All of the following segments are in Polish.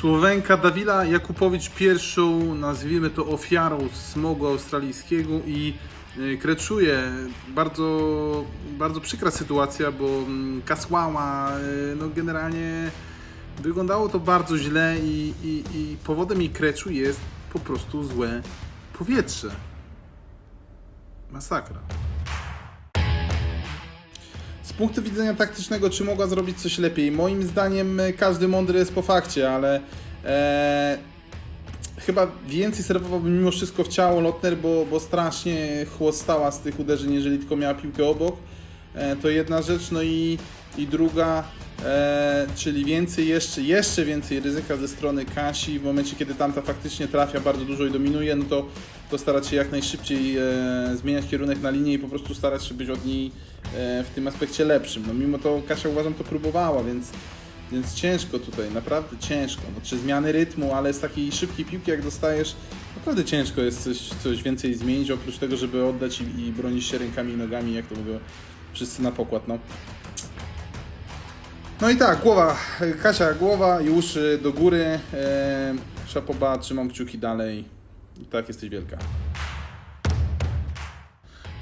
Słowenka Dawila Jakupowicz pierwszą, nazwijmy to ofiarą smogu australijskiego i y, kreczuje. Bardzo, bardzo przykra sytuacja, bo mm, Kasłała, y, no generalnie wyglądało to bardzo źle i, i, i powodem jej kreczu jest po prostu złe powietrze. Masakra. Punktu widzenia taktycznego, czy mogła zrobić coś lepiej? Moim zdaniem e, każdy mądry jest po fakcie, ale e, chyba więcej serwowałbym mimo wszystko w ciało Lotner, bo, bo strasznie chłostała z tych uderzeń, jeżeli tylko miała piłkę obok. E, to jedna rzecz, no i, i druga, e, czyli więcej jeszcze, jeszcze więcej ryzyka ze strony Kasi w momencie, kiedy tamta faktycznie trafia bardzo dużo i dominuje, no to, to starać się jak najszybciej e, zmieniać kierunek na linię i po prostu starać się być od niej e, w tym aspekcie lepszym. No mimo to Kasia uważam to próbowała, więc, więc ciężko tutaj, naprawdę ciężko. No, czy zmiany rytmu, ale z takiej szybkiej piłki jak dostajesz, naprawdę ciężko jest coś, coś więcej zmienić, oprócz tego, żeby oddać i, i bronić się rękami i nogami, jak to mówią wszyscy na pokład. No. No i tak, głowa, Kasia, głowa i uszy do góry. E, szapoba, trzymam kciuki dalej. I tak, jesteś wielka.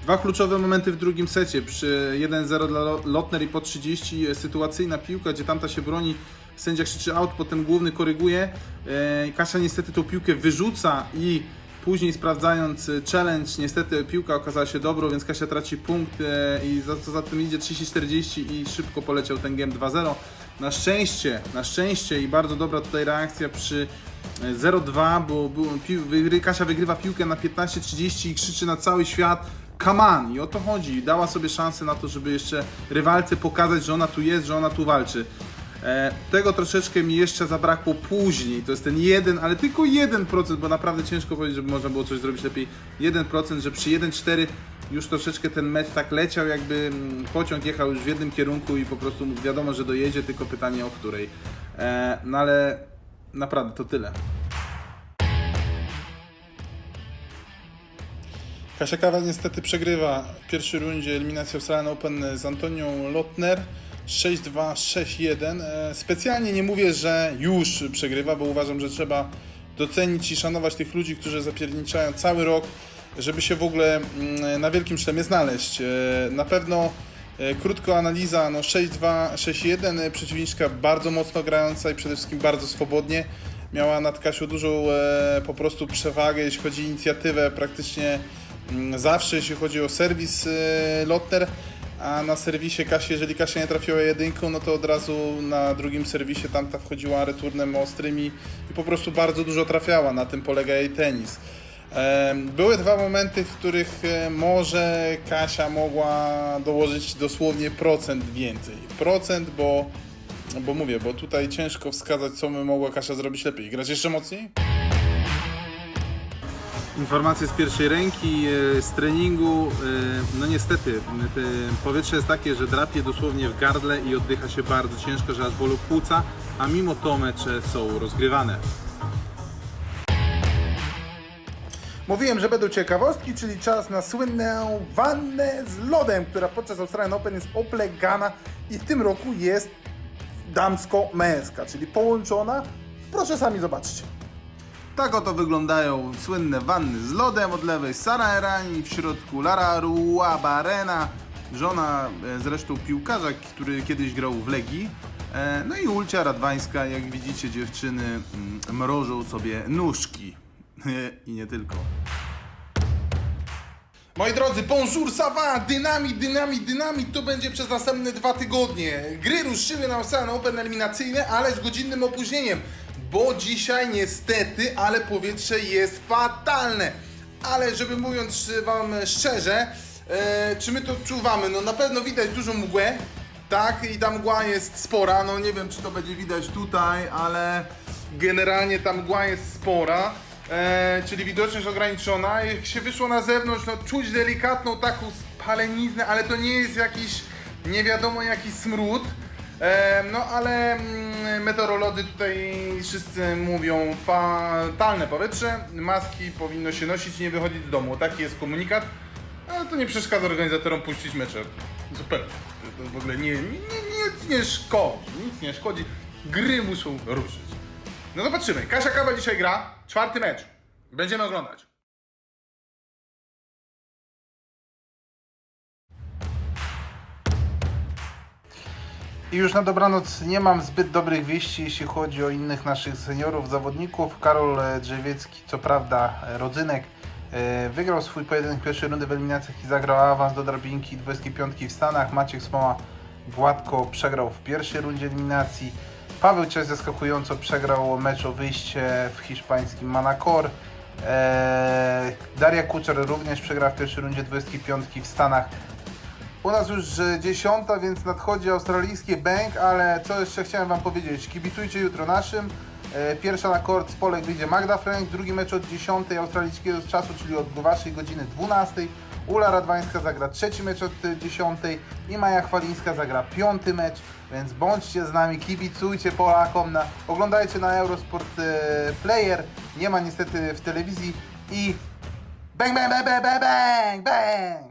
Dwa kluczowe momenty w drugim secie. Przy 1-0 dla Lo- Lotner i po 30 e, sytuacyjna piłka, gdzie tamta się broni. Sędzia krzyczy out, potem główny koryguje. E, Kasia niestety tą piłkę wyrzuca i później sprawdzając e, challenge, niestety piłka okazała się dobrą, więc Kasia traci punkt e, i za, co za tym idzie 30-40 i szybko poleciał ten game 2-0. Na szczęście, na szczęście i bardzo dobra tutaj reakcja przy e, 0-2, bo był, pił, wygry, Kasia wygrywa piłkę na 15-30 i krzyczy na cały świat come on! I o to chodzi. Dała sobie szansę na to, żeby jeszcze rywalce pokazać, że ona tu jest, że ona tu walczy. E, tego troszeczkę mi jeszcze zabrakło później. To jest ten jeden, ale tylko 1%, bo naprawdę ciężko powiedzieć, żeby można było coś zrobić lepiej. 1%, że przy 1-4 już troszeczkę ten mecz tak leciał, jakby mm, pociąg jechał już w jednym kierunku i po prostu wiadomo, że dojedzie, tylko pytanie o której. E, no ale naprawdę to tyle. Kasia Kawa niestety przegrywa w pierwszej rundzie eliminacji Australian Open z Antonią Lotner 6-2, 6-1. E, Specjalnie nie mówię, że już przegrywa, bo uważam, że trzeba docenić i szanować tych ludzi, którzy zapierniczają cały rok, żeby się w ogóle mm, na wielkim szlemie znaleźć. E, Na pewno e, krótko analiza, no 6-2, 6-1, e, przeciwniczka bardzo mocno grająca i przede wszystkim bardzo swobodnie. Miała nad Kasią dużą po prostu przewagę, jeśli chodzi o inicjatywę, praktycznie mm, zawsze, jeśli chodzi o serwis Lotter, a na serwisie Kasi, jeżeli Kasia nie trafiła jedynką, no to od razu na drugim serwisie tamta wchodziła returnem ostrym i, po prostu bardzo dużo trafiała, na tym polega jej tenis. Były dwa momenty, w których e, może Kasia mogła dołożyć dosłownie procent więcej. Procent, bo, bo mówię, bo tutaj ciężko wskazać, co by mogła Kasia zrobić lepiej. Grać jeszcze mocniej? Informacje z pierwszej ręki, e, z treningu. e, No niestety, te powietrze jest takie, że drapie dosłownie w gardle i oddycha się bardzo ciężko, że aż bolą płuca, a mimo to mecze są rozgrywane. Mówiłem, że będą ciekawostki, czyli czas na słynną wannę z lodem, która podczas Australian Open jest oblegana i w tym roku jest damsko-męska, czyli połączona. Proszę sami zobaczcie. Tak oto wyglądają słynne wanny z lodem. Od lewej Sara Erani, w środku Lara Ruabarena, żona e, zresztą piłkarza, który kiedyś grał w Legii. E, No i Ulcia Radwańska, jak widzicie dziewczyny mm, mrożą sobie nóżki. I nie tylko. Moi drodzy, bonjour, ça va, dynamit, dynamit, dynamit, to będzie przez następne dwa tygodnie. Gry ruszyły na Ocean Open eliminacyjne, ale z godzinnym opóźnieniem, bo dzisiaj niestety, ale powietrze jest fatalne. Ale żeby mówiąc wam szczerze, e, czy my to odczuwamy? No na pewno widać dużą mgłę, tak, i ta mgła jest spora, no nie wiem czy to będzie widać tutaj, ale generalnie ta mgła jest spora. E, czyli widoczność ograniczona. Jak się wyszło na zewnątrz, no czuć delikatną taką spaleniznę, ale to nie jest jakiś nie wiadomo jaki smród. E, no ale mm, meteorolodzy tutaj wszyscy mówią fatalne powietrze, maski powinno się nosić, nie wychodzić z domu. Taki jest komunikat. Ale to nie przeszkadza organizatorom puścić mecze. Zupełnie. To, w ogóle nie, nie, nic nie szkodzi. Nic nie szkodzi. Gry muszą ruszyć. No zobaczymy. Kasia Kawa dzisiaj gra. Czwarty mecz. Będziemy oglądać. I już na dobranoc nie mam zbyt dobrych wieści, jeśli chodzi o innych naszych seniorów, zawodników. Karol e, Drzewiecki, co prawda e, rodzynek, e, wygrał swój pojedynek pierwszej rundy w eliminacjach i zagrał awans do drabinki 25 w Stanach. Maciek Smoła gładko przegrał w pierwszej rundzie eliminacji. Paweł Cześ zaskakująco przegrał mecz o wyjście w hiszpańskim Manacor. Daria Kuczer również przegrała w pierwszej rundzie 25 w Stanach. U nas już e, dziesiąta, więc nadchodzi australijskie bank, ale co jeszcze chciałem Wam powiedzieć? Kibicujcie jutro naszym. E, Pierwsza na kort z Polek wyjdzie Magda Frank, drugi mecz od 10 australijskiego czasu, czyli od Waszej godziny 12. Ula Radwańska zagra trzeci mecz od e, 10 i Maja Chwalińska zagra piąty mecz, więc bądźcie z nami, kibicujcie Polakom, na, oglądajcie na Eurosport e, Player, nie ma niestety w telewizji i bang bang bang bang bang bang!